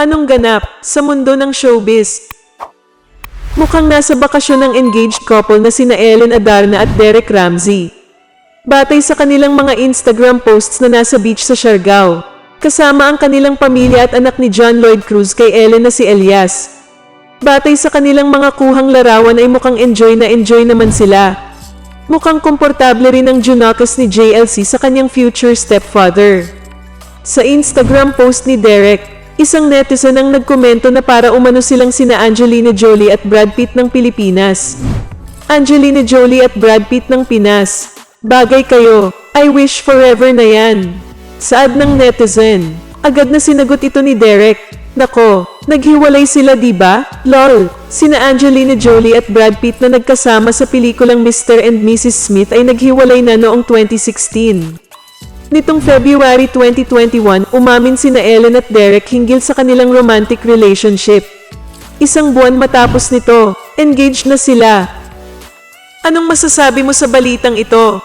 Anong ganap sa mundo ng showbiz? Mukhang nasa bakasyon ng engaged couple na sina Ellen Adarna at Derek Ramsey. Batay sa kanilang mga Instagram posts na nasa beach sa Siargao, kasama ang kanilang pamilya at anak ni John Lloyd Cruz kay Ellen na si Elias. Batay sa kanilang mga kuhang larawan ay mukhang enjoy na enjoy naman sila. Mukhang komportable rin ang Junakis ni JLC sa kanyang future stepfather. Sa Instagram post ni Derek, isang netizen ang nagkomento na para umano silang sina Angelina Jolie at Brad Pitt ng Pilipinas. Angelina Jolie at Brad Pitt ng Pinas. Bagay kayo, I wish forever na yan. Saad ng netizen. Agad na sinagot ito ni Derek. Nako, naghiwalay sila ba? Lol, sina Angelina Jolie at Brad Pitt na nagkasama sa pelikulang Mr. and Mrs. Smith ay naghiwalay na noong 2016. Nitong February 2021, umamin sina Ellen at Derek hinggil sa kanilang romantic relationship. Isang buwan matapos nito, engaged na sila. Anong masasabi mo sa balitang ito?